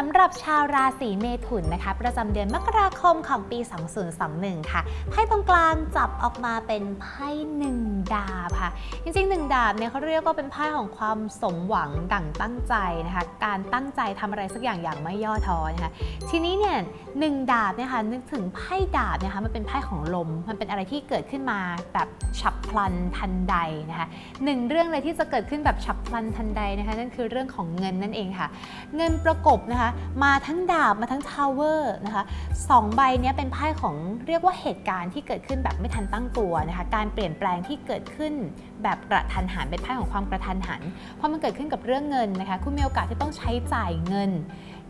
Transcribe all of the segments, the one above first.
สำหรับชาวราศีเมถุนนะคะ ประจำเดือนมกราคมของปี 2021 ค่ะ ไพ่ตรงกลางจับออกมาเป็นไพ่หนึ่งดาบค่ะ จริงๆหนึ่งดาบเนี่ยเขาเรียกว่าเป็นไพ่ของความสมหวังดั่งตั้งใจนะคะ การตั้งใจทำอะไรสักอย่างอย่างไม่ย่อท้อนะคะ ทีนี้เนี่ยหนึ่งดาบเนี่ยค่ะนึกถึงไพ่ดาบนะคะมันเป็นไพ่ของลม มันเป็นอะไรที่เกิดขึ้นมาแบบฉับพลันทันใดนะคะหนึ่งเรื่องเลยที่จะเกิดขึ้นแบบฉับพลันทันใดนะคะนั่นคือเรื่องของเงินนั่นเองค่ะ เงินประกบนะคะมาทั้งดาบมาทั้งทาวเวอร์นะคะสองใบนี้เป็นไพ่ของเรียกว่าเหตุการณ์ที่เกิดขึ้นแบบไม่ทันตั้งตัวนะคะ การเปลี่ยนแปลงที่เกิดขึ้นแบบกระทันหันเป็นไพ่ของความกระทันหันเพราะมันเกิดขึ้นกับเรื่องเงินนะคะ คุณมีโอกาสที่ต้องใช้จ่ายเงิน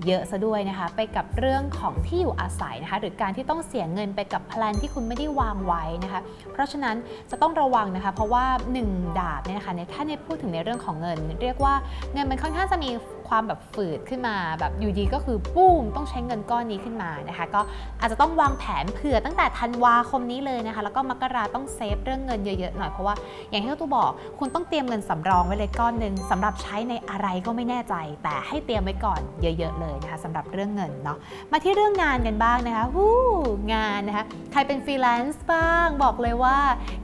เยอะซะด้วยนะคะ ไปกับเรื่องของที่อยู่อาศัยนะคะ หรือการที่ต้องเสียเงินไปกับแพลนที่คุณไม่ได้วางไว้นะคะ เพราะฉะนั้นจะต้องระวังนะคะ เพราะว่า 1 ดาบเนี่ยนะคะในถ้าในพูดถึงในเรื่องของเงิน เรียกว่าเงินมันค่อนข้างจะมี ความแบบฝืดขึ้นมาแบบอยู่ดีก็คือปุ้มต้องใช้เงินก้อนนี้ขึ้นมานะคะ ก็อาจจะต้องวางแผนเผื่อตั้งแต่ธันวาคมนี้เลยนะคะ แล้วก็มกราต้องเซฟเรื่องเงินเยอะๆหน่อยเพราะว่าอย่างที่ตู้บอก คุณต้องเตรียมเงินสำรองไว้เลยก้อนหนึ่งสำหรับใช้ในอะไรก็ไม่แน่ใจ แต่ให้เตรียมไว้ก่อนเยอะ ๆ เลยนะคะสำหรับเรื่องเงินเนาะมาที่เรื่องงานกันบ้างนะคะวู้งานนะคะใครเป็นฟรีแลนซ์บ้างบอกเลยว่า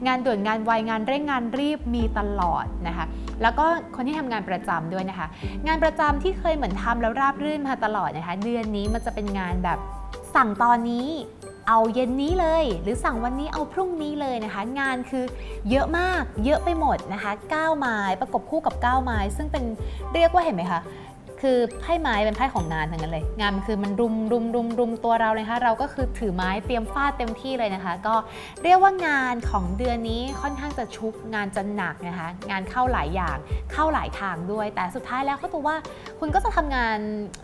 งานด่วนงานไวงานเร่งงานรีบมีตลอดนะคะแล้วก็คนที่ทำงานประจำด้วยนะคะ งานประจำที่เคยเหมือนทำแล้วราบรื่นมาตลอดนะคะ เดือนนี้มันจะเป็นงานแบบสั่งตอนนี้เอาเย็นนี้เลย หรือสั่งวันนี้เอาพรุ่งนี้เลยนะคะ งานคือเยอะมากเยอะไปหมดนะคะ 9 ไม้ประกบคู่กับ 9 ไม้ ซึ่งเป็นเรียกว่าเห็นไหมคะ คือไพ่ไม้เป็นไพ่ของงานทั้งนั้นเลย งานมันคือมันรุมรุมรุมรุมตัวเราเลยนะคะเราก็คือถือไม้เตรียมฟาดเต็มที่เลยนะคะ ก็เรียกว่างานของเดือนนี้ค่อนข้างจะชุกงานจะหนักนะคะ งานเข้าหลายอย่างเข้าหลายทางด้วย แต่สุดท้ายแล้วเขาตัวว่าคุณก็จะทำงาน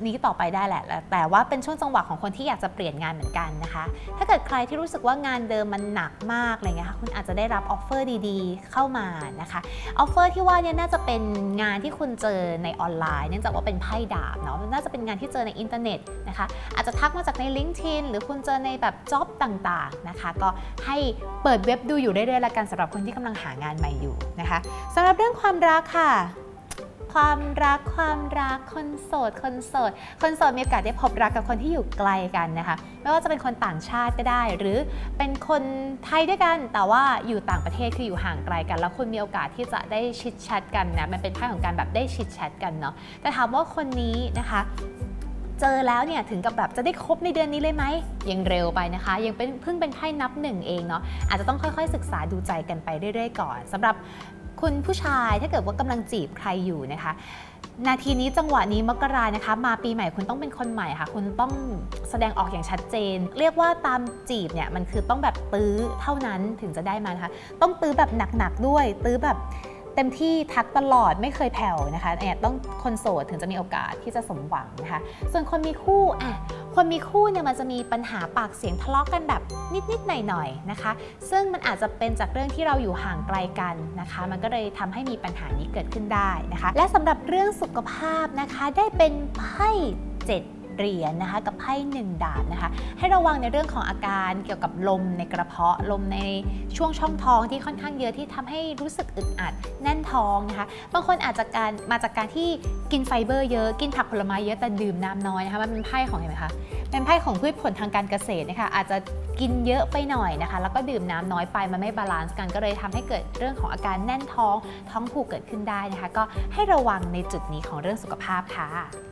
นี้ต่อไปได้แหละ แต่ว่าเป็นช่วงจังหวะของคนที่อยากจะเปลี่ยนงานเหมือนกันนะคะ ถ้าเกิดใครที่รู้สึกว่างานเดิมมันหนักมากอะไรเงี้ยค่ะคุณอาจจะได้รับออฟเฟอร์ดีๆ เข้ามานะคะออฟเฟอร์ที่ว่าเนี่ยน่าจะเป็นงานที่คุณเจอในออนไลน์เนื่องจากว่าเป็นไพ่ดาบเนาะมัน่าจะเป็นงานที่เจอในอินเทอร์เน็ตนะคะ อาจจะทักมาจากใน LinkedIn หรือคุณเจอในแบบจ็อบต่างๆนะคะ ก็ให้เปิดเว็บดูอยู่เรื่อยๆละกันสำหรับคนที่กำลังหางานใหม่อยู่นะคะสำหรับเรื่องความรักค่ะ ความรักความรักคนโสดคนโสดคนโสดมีโอกาสได้พบรักกับคนที่อยู่ไกลกันนะคะ ไม่ว่าจะเป็นคนต่างชาติก็ได้ หรือเป็นคนไทยด้วยกัน แต่ว่าอยู่ต่างประเทศคืออยู่ห่างไกลกัน แล้วคุณมีโอกาสที่จะได้ชิดแชทกันนะมันเป็นไพ่ของการแบบได้ชิดแชทกันเนาะแต่ถามว่าคนนี้นะคะเจอแล้วเนี่ยถึงกับแบบจะได้คบในเดือนนี้เลยไหมยังเร็วไปนะคะ ยังเป็นเพิ่งเป็นไพ่นับหนึ่งเองเนาะอาจจะต้องค่อยๆศึกษาดูใจกันไปเรื่อยๆก่อนสำหรับ คุณผู้ชายถ้าเกิดว่ากำลังจีบใครอยู่นะคะ นาทีนี้จังหวะนี้มกรานะคะ มาปีใหม่คุณต้องเป็นคนใหม่ค่ะ คุณต้องแสดงออกอย่างชัดเจน เรียกว่าตามจีบเนี่ยมันคือต้องแบบตื้อเท่านั้นถึงจะได้มานะคะ ต้องตื้อแบบหนักๆด้วย ตื้อแบบ เต็มที่ทักตลอดไม่เคยแผ่วนะคะเนี่ยต้องคนโสดถึงจะมีโอกาสที่จะสมหวังนะคะ ส่วนคนมีคู่อะคนมีคู่เนี่ยมันจะมีปัญหาปากเสียงทะเลาะกันแบบนิดๆหน่อยๆนะคะ ซึ่งมันอาจจะเป็นจากเรื่องที่เราอยู่ห่างไกลกันนะคะ มันก็เลยทำให้มีปัญหานี้เกิดขึ้นได้นะคะ และสำหรับเรื่องสุขภาพนะคะได้เป็นไพ่เจ็ด เหรียญนะคะกับไพ่หนึ่งดาบนะคะให้ระวังในเรื่องของอาการเกี่ยวกับลมในกระเพาะลมในช่วงช่องท้องที่ค่อนข้างเยอะที่ทำให้รู้สึกอึดอัดแน่นท้องนะคะบางคนอาจจะการมาจากการที่กินไฟเบอร์เยอะกินผักผลไม้เยอะแต่ดื่มน้ำน้อยนะคะมันเป็นไพ่ของเห็นไหมคะเป็นไพ่ของพืชผลทางการเกษตรนะคะอาจจะกินเยอะไปหน่อยนะคะ แล้วก็ดื่มน้ำน้อยไปมันไม่บาลานซ์กันก็เลยทำให้เกิดเรื่องของอาการแน่นท้องท้องผูกเกิดขึ้นได้นะคะ ก็ให้ระวังในจุดนี้ของเรื่องสุขภาพค่ะ